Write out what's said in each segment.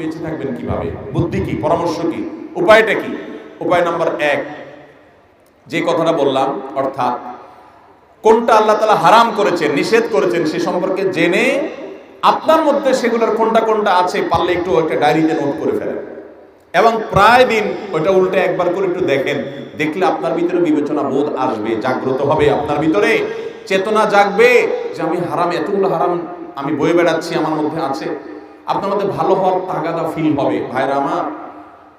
বেঁচে থাকবেন কীভাবে? বুদ্ধি কি? পরামর্শ কি? উপায়টা কি? উপায় নাম্বার এক, যে কথাটা বললাম, অর্থাৎ কোনটা আল্লাহ তালা হারাম করেছেন, নিষেধ করেছেন সে সম্পর্কে জেনে আপনার মধ্যে সেগুলোর কোনটা কোনটা আছে পারলে একটু একটা ডায়েরিতে নোট করে ফেলেন। এবং প্রায় দিন ওইটা উল্টে একবার করে একটু দেখেন, দেখলে আপনার ভিতরে বিবেচনা বোধ আসবে, জাগ্রত হবে আপনার ভিতরে। চেতনা জাগবে যে আমি হারাম, এতগুলো হারাম আমি বয়ে বেড়াচ্ছি, আমার মধ্যে আছে। আপনার মধ্যে ভালো হওয়ার তাগাদা ফিল হবে। ভাইরা আমার,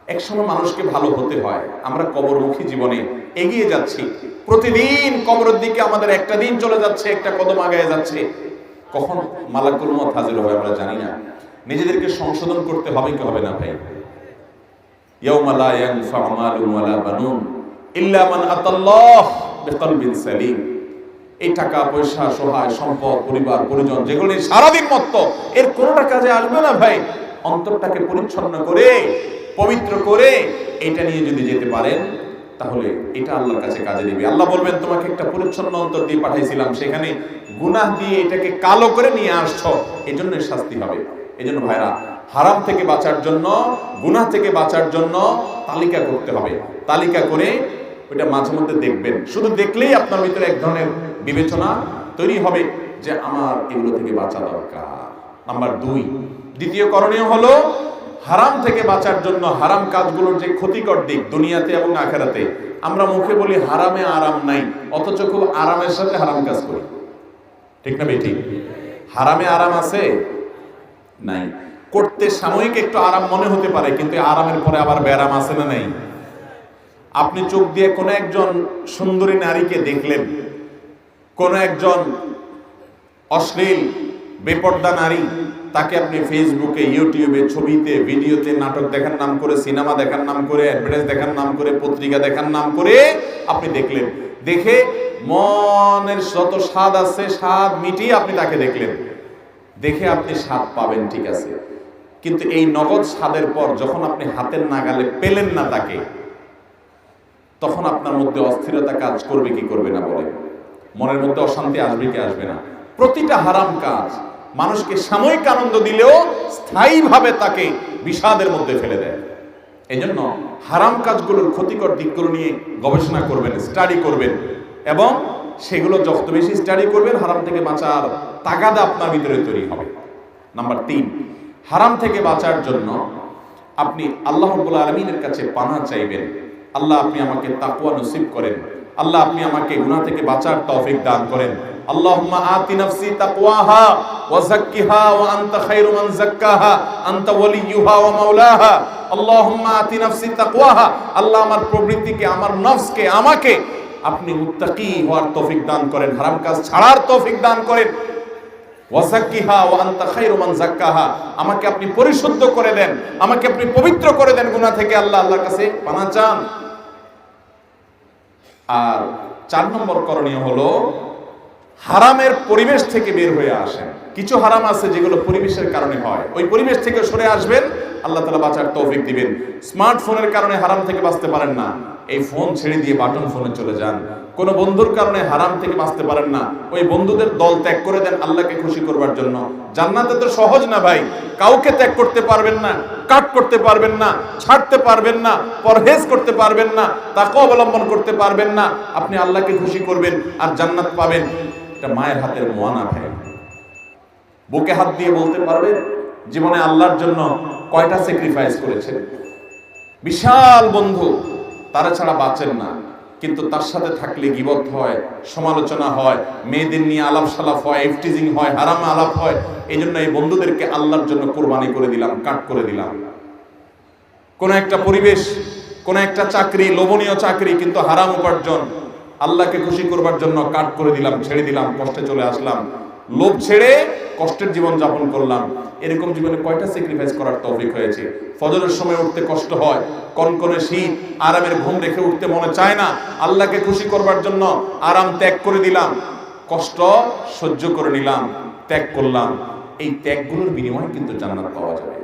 একসময় মানুষকে ভালো হতে হয়। আমরা কবরমুখী জীবনে এগিয়ে যাচ্ছি। প্রতিদিন কবরের দিকে আমাদের একটা দিন চলে যাচ্ছে, একটা কদম আগায় যাচ্ছে। কখন মালাকুল মত হাজির হবে আমরা জানি না। নিজেদেরকে সংশোধন করতে হবে কি হবে না ভাই? ইয়াউমা লা ইয়ানফা'ু মালুন ওয়ালা বানুন ইল্লা মান আতাল্লাহ বিকলবিন সালিম। এই টাকা, পয়সা, সহায়, সম্পদ, পরিবার, পরিজন, যেগুলি সারাদিন মত্ত, এর কোনোটা কাজে আসবে না ভাই? অন্তরটাকে পরিচ্ছন্ন করে, পবিত্র করে এটা নিয়ে যদি যেতে পারেন, তাহলে এটা আল্লাহর কাছে কাজে দিবে। আল্লাহ বলবেন, তোমাকে একটা পরিচ্ছন্ন অন্তর দিয়ে পাঠাইছিলাম, সেখানে গুনাহ দিয়ে এটাকে কালো করে নিয়ে আসছো এই জন্য শাস্তি হবে। এই জন্য ভাইরা, হারাম থেকে বাঁচার জন্য, গুনাহ থেকে বাঁচার জন্য তালিকা করতে হবে। তালিকা করে ওইটা মাঝে মধ্যে দেখবেন। শুধু দেখলেই আপনার ভিতরে এক ধরনের বিবেচনা তৈরি হবে যে আমার এগুলো থেকে বাঁচা দরকার। নাম্বার দুই, দ্বিতীয় করণীয় হলো হারাম থেকে বাঁচার জন্য হারাম কাজগুলোর যে ক্ষতিকর দিক দুনিয়াতে এবং আখেরাতে, আমরা মুখে বলি হারামে আরাম নাই, অথচ খুব আরামের সাথে হারাম কাজ করি। ঠিক না বেঠিক? হারামে আরাম আছে? নাই। করতে সাময়িক একটু আরাম মনে হতে পারে, কিন্তু আরামের পরে আবার ব্যারাম আছে না নাই? আপনি চোখ দিয়ে কোনো একজন সুন্দরী নারীকে দেখলেন, কোন একজন অশ্লীল, বেপর্দা নারী, তাকে আপনি ফেসবুকে, ইউটিউবে, ছবিতে, ভিডিওতে নাটক দেখার নাম করে, সিনেমা দেখার নাম করে, অ্যাডভার্টাইজ দেখার নাম করে, পত্রিকা দেখার নাম করে আপনি দেখলেন। দেখে মনের যত স্বাদ আছে, স্বাদ মিটিয়ে আপনি তাকে দেখলেন। দেখে আপনি স্বাদ পাবেন, ঠিক আছে। কিন্তু এই নগদ স্বাদের পর যখন আপনি হাতের নাগালে পেলেন না তাকে তখন আপনার মধ্যে অস্থিরতা কাজ করবে, কি করবে না বলে। মনের মধ্যে অশান্তি আসবে কি আসবে না। প্রতিটা হারাম কাজ মানুষকে সাময়িক আনন্দ দিলেও স্থায়ীভাবে তাকে বিষাদের মধ্যে ফেলে দেয়। এই জন্য হারাম কাজগুলোর ক্ষতিকর দিকগুলো নিয়ে গবেষণা করবেন স্টাডি করবেন এবং সেগুলো যত বেশি স্টাডি করবেন, হারাম থেকে বাঁচার তাগাদা আপনার ভিতরে তৈরি হবে। নাম্বার তিন, হারাম থেকে বাঁচার জন্য আপনি আল্লাহ রব্বুল আলমিনের কাছে পানা চাইবেন। আল্লাহ আপনি আমাকে তাকুয়া নসিব করেন। আল্লাহ আপনি আমাকে গুনাহ থেকে বাঁচার তৌফিক দান করেন। আল্লাহুম্মা আতি নাফসি তাকওয়াহা ওয়া যাক্কিহা ওয়া আনতা খায়রু মান যাক্কাহা, আনতা ওয়ালিয়ুহা ওয়া মাওলাহা। আল্লাহুম্মা আতি নাফসি তাকওয়াহা, আল্লাহ আমার প্রবৃত্তিকে, আমার নফসকে, আমাকে আপনি মুত্তাকি হওয়ার তৌফিক দান করেন, হারাম কাজ ছাড়ার তৌফিক দান করেন। ওয়াজাক্কিহা ওয়া আনতা খায়রু মান যাক্কাহা। আমাকে আপনি পরিশুদ্ধ করে দেন, আমাকে আপনি পবিত্র করে দেন গুনাহ থেকে আল্লাহ, আল্লাহর কাছে পানা চান। আর চার নম্বর করণীয় হলো, হারামের পরিবেশ থেকে বের হয়ে আসেন। কিছু হারাম আছে যেগুলো পরিবেশের কারণে হয়। ওই পরিবেশ থেকে সরে আসবেন, আল্লাহ তালা বাঁচার তৌফিক দিবেন। স্মার্টফোনের কারণে হারাম থেকে বাঁচতে পারেন না। এই ফোন ছেড়ে দিয়ে বাটন ফোনে চলে যান। কোনো বন্ধুর কারণে হারাম থেকে বাঁচতে পারেন না। ওই বন্ধুদের দল ত্যাগ করে দেন আল্লাহকে খুশি করবার জন্য। জান্নাতে তো সহজ না ভাই। কাউকে ত্যাগ করতে পারবেন না, কাট করতে পারবেন না, ছাড়তে পারবেন না, পরহেজ করতে পারবেন না, তাকে অবলম্বন করতে পারবেন না। আপনি আল্লাহকে খুশি করবেন আর জান্নাত পাবেন। এটা মায়ের হাতের মোয়ানা ভাই। বুকে হাত দিয়ে বলতে পারবে জীবনে আল্লাহর জন্য কয়টা স্যাক্রিফাইস করেছেন? বিশাল বন্ধু। তারা ছাড়া বাঁচেন না। কিন্তু তার সাথে থাকলে গিবত হয়, সমালোচনা হয়, মেয়েদের নিয়ে আলাপ সালাপ হয়, এফটিজিং হয়, হারাম আলাপ হয়। এই জন্য এই বন্ধুদেরকে আল্লাহর জন্য কোরবানি করে দিলাম, কাট করে দিলাম। কোন একটা পরিবেশ, কোন একটা চাকরি, লোভনীয় চাকরি, কিন্তু হারাম উপার্জন। আল্লাহকে খুশি করবার জন্য কাট করে দিলাম, ছেড়ে দিলাম, কষ্টে চলে আসলাম। লোভ ছেড়ে কষ্টের জীবন যাপন করলাম। এরকম জীবনে কয়টা স্যাক্রিফাইস করার তৌফিক হয়েছে? ফজরের সময় উঠতে কষ্ট হয়, কনকনে শীত, আরামের ঘুম রেখে উঠতে মনে চায় না। আল্লাহকে খুশি করবার জন্য আরাম ত্যাগ করে দিলাম, কষ্ট সহ্য করে নিলাম, ত্যাগ করলাম। এই ত্যাগগুলোর বিনিময়ে কিন্তু জান্নাত পাওয়া যাবে।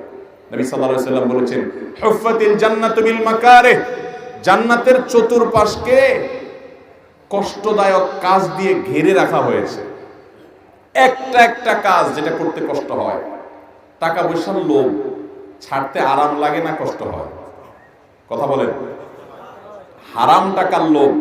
নবী সাল্লাল্লাহু আলাইহি সাল্লাম বলেছেন হুফাতিল জান্নাতু বিল মাকারিহ। জান্নাতের চতুর্পাশকে কষ্টদায়ক কাজ দিয়ে ঘিরে রাখা হয়েছে। একটা একটা কাজ যেটা করতে কষ্ট হয়। টাকা পয়সার লোভ, ছাড়তে আরাম লাগে না, কষ্ট হয়। কথা বলেন। হারাম টাকার লোক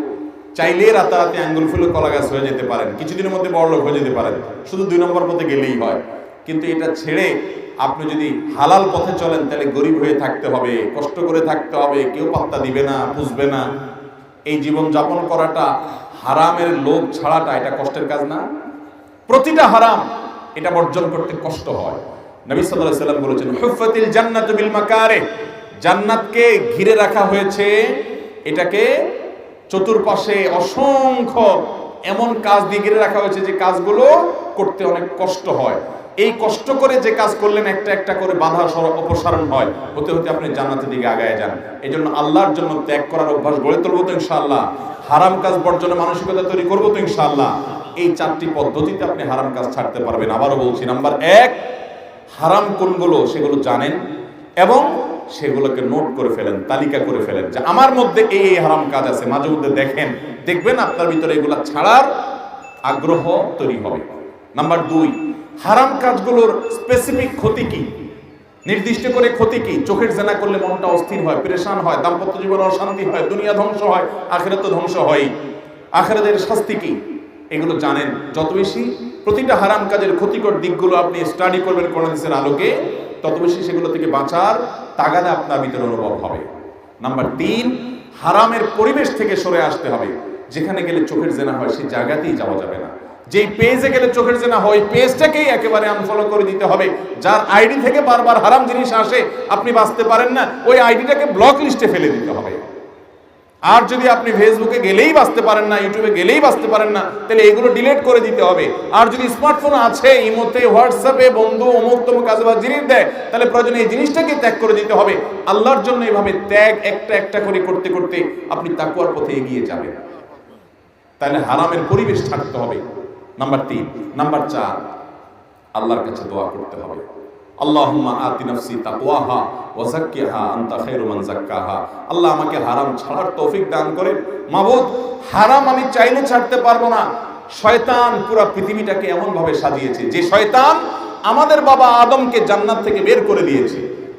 চাইলে রাতারাতি আঙ্গুল ফুলে কলা গাছ হয়ে যেতে পারেন। কিছুদিনের মধ্যে বড় লোক হয়ে যেতে পারেন। শুধু দুই নম্বর পথে গেলেই হয়। কিন্তু এটা ছেড়ে আপনি যদি হালাল পথে চলেন, তাহলে গরিব হয়ে থাকতে হবে, কষ্ট করে থাকতে হবে, কেউ পাত্তা দিবে না বুঝবে না। এই জীবন যাপন করাটা হারামের লোভ ছাড়াটা, এটা কষ্টের কাজ না। প্রতিটা হারাম এটা বর্জন করতে কষ্ট হয়। নবী সাল্লাল্লাহু আলাইহি সাল্লাম বলেছেন হুফাতিল জান্নাতু বিল মাকারে জান্নাতকে ঘিরে রাখা হয়েছে এটাকে চতুর্পাশে অসংখ্য এমন কাজ দিয়ে ঘিরে রাখা হয়েছে যে কাজগুলো করতে অনেক কষ্ট হয়। এই কষ্ট করে যে কাজ করলেন, একটা একটা করে বাধা সর- অপসারণ হয়। হতে হতে আপনি জান্নাতের দিকে আগায় যান। এই জন্য আল্লাহর জন্য ত্যাগ করার অভ্যাস গড়ে তুলবো তো ইনশাআল্লাহ। হারাম কাজ বর্জনের মানসিকতা তৈরি করব তো ইনশাআল্লাহ। এই চারটি পদ্ধতিতে আপনি হারাম কাজ ছাড়তে পারবেন। আবারও বলছি, নাম্বার এক, হারাম কোনগুলো সেগুলো জানেন এবং সেগুলোকে নোট করে ফেলেন, তালিকা করে ফেলেন যে আমার মধ্যে এই এই হারাম কাজ আছে। মাঝে মধ্যে দেখেন, দেখবেন আপনার ভিতরে এগুলা ছাড়ার আগ্রহ তৈরি হবে। নাম্বার দুই, হারাম কাজগুলোর স্পেসিফিক ক্ষতি কি? নির্দিষ্ট করে ক্ষতি কি? চোখের জেনা করলে মনটা অস্থির হয়, পরেশান হয়, দাম্পত্য জীবনে অশান্তি হয়, দুনিয়া ধ্বংস হয়, আখেরাত ধ্বংস হয় আখেরাতের শাস্তি কি? এগুলো জানেন। যত বেশি প্রতিটা হারাম কাজের ক্ষতিকর দিকগুলো আপনি স্টাডি করবেন কোরআনের আলোকে, তত বেশি সেগুলো থেকে বাঁচার তাগাদা আপনার ভিতরে অনুভব হবে। নাম্বার তিন, হারামের পরিবেশ থেকে সরে আসতে হবে। যেখানে গেলে চোখের জেনা হয়, সেই জায়গাতেই যাওয়া যাবে না। যেই পেজে গেলে চোখের জেনা হয় পেজটাকেই একেবারে আনফলো করে দিতে হবে। যার আইডি থেকে বারবার হারাম জিনিস আসে, আপনি বাঁচতে পারেন না, ওই আইডিটাকে ব্লক লিস্টে ফেলে দিতে হবে। আর যদি আপনি ফেসবুকে গেলেই বাঁচতে পারেন না ইউটিউবে গেলেই বাঁচতে পারেন না, তাহলে এগুলো ডিলিট করে দিতে হবে। আর যদি স্মার্টফোন আছে, ইমোতে হোয়াটসঅ্যাপে বন্ধু, অমুক তমুক কাজে বা জিনিস দেয়, তাহলে প্রয়োজনে এই জিনিসটাকে ত্যাগ করে দিতে হবে। আল্লাহর জন্য এইভাবে ত্যাগ একটা একটা করে করতে করতে আপনি তাকুয়ার পথে এগিয়ে যাবেন। তাহলে হারামের পরিবেশ ছাড়তে হবে। নাম্বার তিন, নাম্বার চার, আল্লাহর কাছে দোয়া করতে হবে। আল্লাহুম্মা আতি নাফসি তাকওয়াহা ওয়া যাক্কিহা আনতা খায়রু মান যাক্কাহা। আল্লাহ আমাকে হারাম ছাড়ার তৌফিক দান করেন। মাবুদ, হারাম আমি চাইলে ছাড়তে পারব না। শয়তান পুরো পৃথিবীটাকে এমন ভাবে সাজিয়েছে যে শয়তান আমাদের বাবা আদমকে জান্নাত থেকে বের করে দিয়েছে।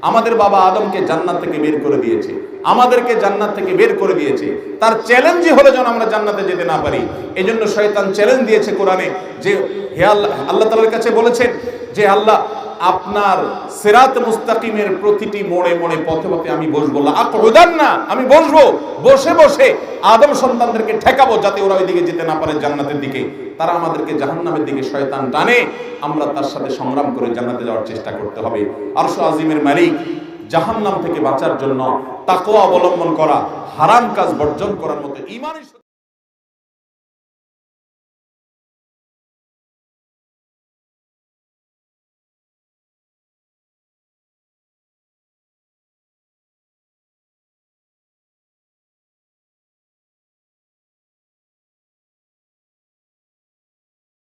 আমাদের বাবা আদমকে জান্নাত থেকে বের করে দিয়েছে। আমাদেরকে জান্নাত থেকে বের করে দিয়েছে। তার চ্যালেঞ্জই হলো যেন আমরা জান্নাতে যেতে না পারি। এই জন্য শয়তান চ্যালেঞ্জ দিয়েছে কোরআনে যে হে আল্লাহ আল্লাহ তালার কাছে বলেছেন যে আল্লাহ আপনার সেরাত মুস্তাকিমের প্রতিটি মোড়ে মোড়ে পথে পথে আমি বসবো। আকদান না আমি বসবো। বসে বসে আদম সন্তানদেরকে ঠেকাবো যাতে ওরা ওই দিকে যেতে না পারে জান্নাতের দিকে। তারা আমাদেরকে জাহান্নামের দিকে শয়তান টানে। আমরা তার সাথে সংগ্রাম করে জান্নাতে যাওয়ার চেষ্টা করতে হবে। আরশো আজিমের মালিক, জাহান্নাম থেকে বাঁচার জন্য তাকওয়া অবলম্বন করা, হারাম কাজ বর্জন করার মতো ইমানই